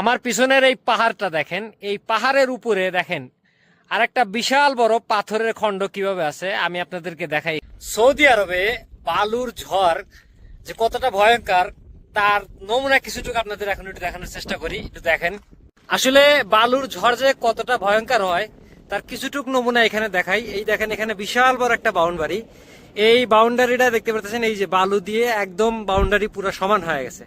আমার পিছনের এই পাহাড়টা দেখেন, এই পাহাড়ের উপরে দেখেন আর একটা বিশাল বড় পাথরের খণ্ড কীভাবে আছে, আমি আপনাদেরকে দেখাই। সৌদি আরবে বালুর ঝড় যে কতটা ভয়ঙ্কর, তার নমুনা কিছুটুকু আপনাদের এখন একটু দেখানোর চেষ্টা করি, একটু দেখেন। আসলে বালুর ঝড় যে কতটা ভয়ঙ্কর হয়, তার কিছুটুক নমুনা এখানে দেখাই। এই দেখেন, এখানে বিশাল বড় একটা বাউন্ডারি। এই বাউন্ডারিটা দেখতে পাচ্ছেন এই যে বালু দিয়ে একদম বাউন্ডারি পুরো সমান হয়ে গেছে।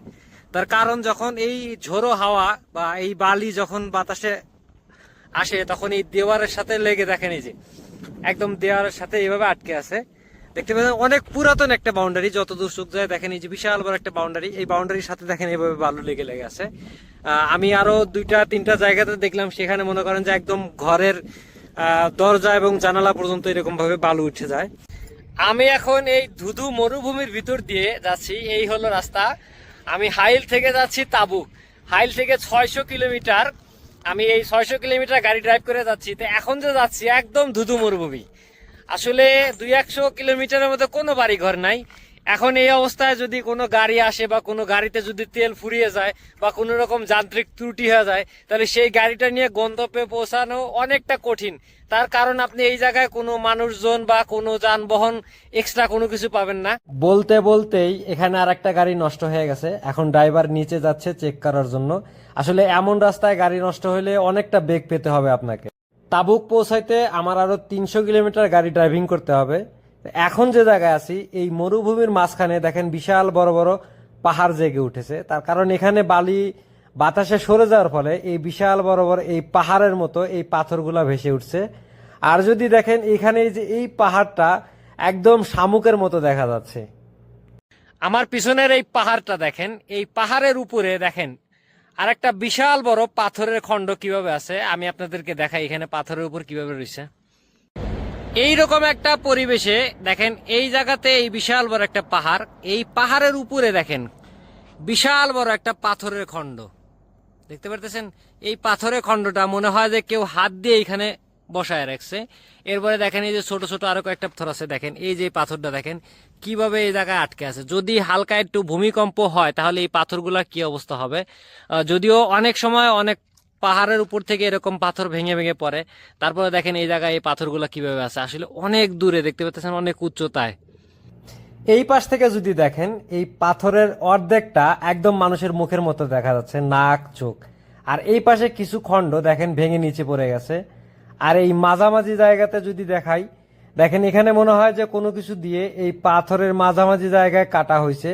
তার কারণ যখন এই ঝোড়ো হাওয়া বা এই বালি যখন বাতাসে আসে, তখন এই দেওয়ারের সাথে লেগে দেখেন এই যে, একদম দেওয়ারের সাথে এইভাবে আটকে আছে। দেখতে পাচ্ছেন অনেক পুরাতন একটা বাউন্ডারি যত দূর চোখ যায় দেখেন এই যে বিশাল বড় একটা বাউন্ডারি এই বাউন্ডারির সাথে দেখেন এইভাবে বালু লেগে লেগে আছে। আমি আরও দুইটা, তিনটা জায়গাতে দেখলাম, সেখানে মনে করেন যে একদম ঘরের দরজা এবং জানালা পর্যন্ত এরকম ভাবে বালু উঠে যায়। আমি এখন এই ধুধু মরুভূমির ভিতর দিয়ে যাচ্ছি, এই হলো রাস্তা। আমি হাইল থেকে যাচ্ছি তাবুক। হাইল থেকে ছয়শো কিলোমিটার। আমি এই ছয়শো কিলোমিটার গাড়ি ড্রাইভ করে যাচ্ছি। তো এখন যে যাচ্ছি, একদম ধুধু মরুভূমি। আসলে দুই একশো কিলোমিটারের মধ্যে কোনো বাড়ি ঘর নাই। এখন এই অবস্থায় যদি কোনো গাড়ি আসে বা কোনো গাড়িতে যদি তেল ফুরিয়ে যায় বা কোনো রকম যান্ত্রিক ত্রুটি হয়ে যায়, তাহলে সেই গাড়িটা নিয়ে গন্তব্যে পৌঁছানো অনেকটা কঠিন। তার কারণ আপনি এই জায়গায় কোনো মানুষজন বা কোনো যানবাহন এক্সট্রা কোনো কিছু পাবেন না। বলতে বলতেই এখানে আর একটা গাড়ি নষ্ট হয়ে গেছে। এখন ড্রাইভার নিচে যাচ্ছে চেক করার জন্য। আসলে এমন রাস্তায় গাড়ি নষ্ট হলে অনেকটা বেগ পেতে হবে আপনাকে। তাবুক পৌঁছাইতে আমার আরও তিনশো কিলোমিটার গাড়ি ড্রাইভিং করতে হবে। এখন যে জায়গায় আছি, এই মরুভূমির মাঝখানে দেখেন বিশাল বড় বড় পাহাড় জেগে উঠেছে। তার কারণ এখানে বালি বাতাসে সরে যাওয়ার ফলে এই বিশাল বড় বড় এই পাহাড়ের মতো এই পাথরগুলা ভেসে উঠছে। আর যদি দেখেন, এখানে যে এই পাহাড়টা একদম শামুকের মতো দেখা যাচ্ছে। আমার পিছনের এই পাহাড়টা দেখেন, এই পাহাড়ের উপরে দেখেন আর একটা বিশাল বড় পাথরের খণ্ড কীভাবে আছে, আমি আপনাদেরকে দেখাই এখানে পাথরের উপর কীভাবে রয়েছে। এইরকম একটা পরিবেশে, দেখেন, এই জায়গাতে এই বিশাল বড় একটা পাহাড়, এই পাহাড়ের উপরে দেখেন, বিশাল বড় একটা পাথরের খণ্ড। দেখতে পারতেছেন? এই পাথরের খণ্ডটা মনে হয় যে কেউ হাত দিয়ে এখানে বসায় রাখছে। এরপরে দেখেন, এই যে ছোট ছোট আরও কয়েকটা পাথর আছে, দেখেন, এই যে পাথরটা দেখেন, কীভাবে এই জায়গায় আটকে আছে। যদি হালকা একটু ভূমিকম্প হয়, তাহলে এই পাথরগুলা কি অবস্থা হবে? যদিও অনেক সময় অনেক পাহাড়ের উপর থেকে এরকম পাথর ভেঙে ভেঙে পড়ে। তারপরে দেখেন এই জায়গায় এই পাথরগুলা কীভাবে আছে। আসলে অনেক দূরে দেখতে পাচ্ছেন, অনেক উচ্চতায়। এই পাশ থেকে যদি দেখেন, এই পাথরের অর্ধেকটা একদম মানুষের মুখের মতো দেখা যাচ্ছে, নাক, চোখ। আর এই পাশে কিছু খণ্ড দেখেন ভেঙে নিচে পড়ে গেছে। আর এই মাঝামাঝি জায়গাতে যদি দেখাই, দেখেন এখানে মনে হয় যে কোনো কিছু দিয়ে এই পাথরের মাঝামাঝি জায়গায় কাটা হয়েছে।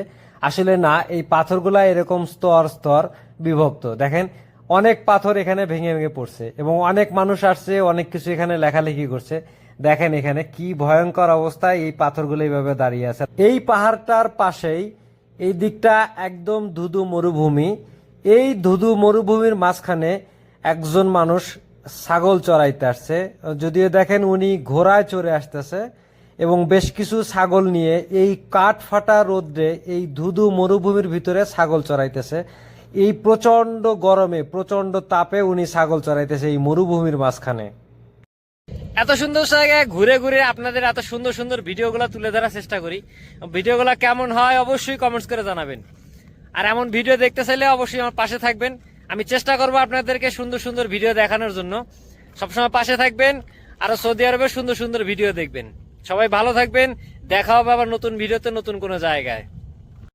আসলে না, এই পাথরগুলা এরকম স্তর স্তর বিভক্ত। দেখেন অনেক পাথর এখানে ভেঙে ভেঙে পড়ছে এবং অনেক মানুষ আসছে, অনেক কিছু এখানে লেখালেখি করছে। দেখেন এখানে কি ভয়ঙ্কর অবস্থায় এই পাথরগুলো এইভাবে দাঁড়িয়ে আছে। এই পাহাড়টার পাশেই এই দিকটা একদম ধুধু মরুভূমি। এই ধুধু মরুভূমির মাঝখানে একজন মানুষ ছাগল চড়াইতে আসছে। যদিও দেখেন উনি ঘোড়ায় চড়ে আসতেছে এবং বেশ কিছু ছাগল নিয়ে এই কাঠ ফাটা রোদ্রে এই ধুধু মরুভূমির ভিতরে ছাগল চড়াইতেছে। এই প্রচণ্ড গরমে প্রচণ্ড তাপে উনি ছাগল চড়াইতেছে এই মরুভূমির মাঝখানে। এত সুন্দর জায়গায় ঘুরে ঘুরে আপনাদের এত সুন্দর সুন্দর ভিডিওগুলো তুলে ধরার চেষ্টা করি। ভিডিওগুলো কেমন হয় অবশ্যই কমেন্টস করে জানাবেন। আর এমন ভিডিও দেখতে চাইলে অবশ্যই আমার পাশে থাকবেন। আমি চেষ্টা করব আপনাদেরকে সুন্দর সুন্দর ভিডিও দেখানোর জন্য। সবসময় পাশে থাকবেন, আর সৌদি আরবের সুন্দর সুন্দর ভিডিও দেখবেন। সবাই ভালো থাকবেন, দেখা হবে আবার নতুন ভিডিওতে নতুন কোনো জায়গায়।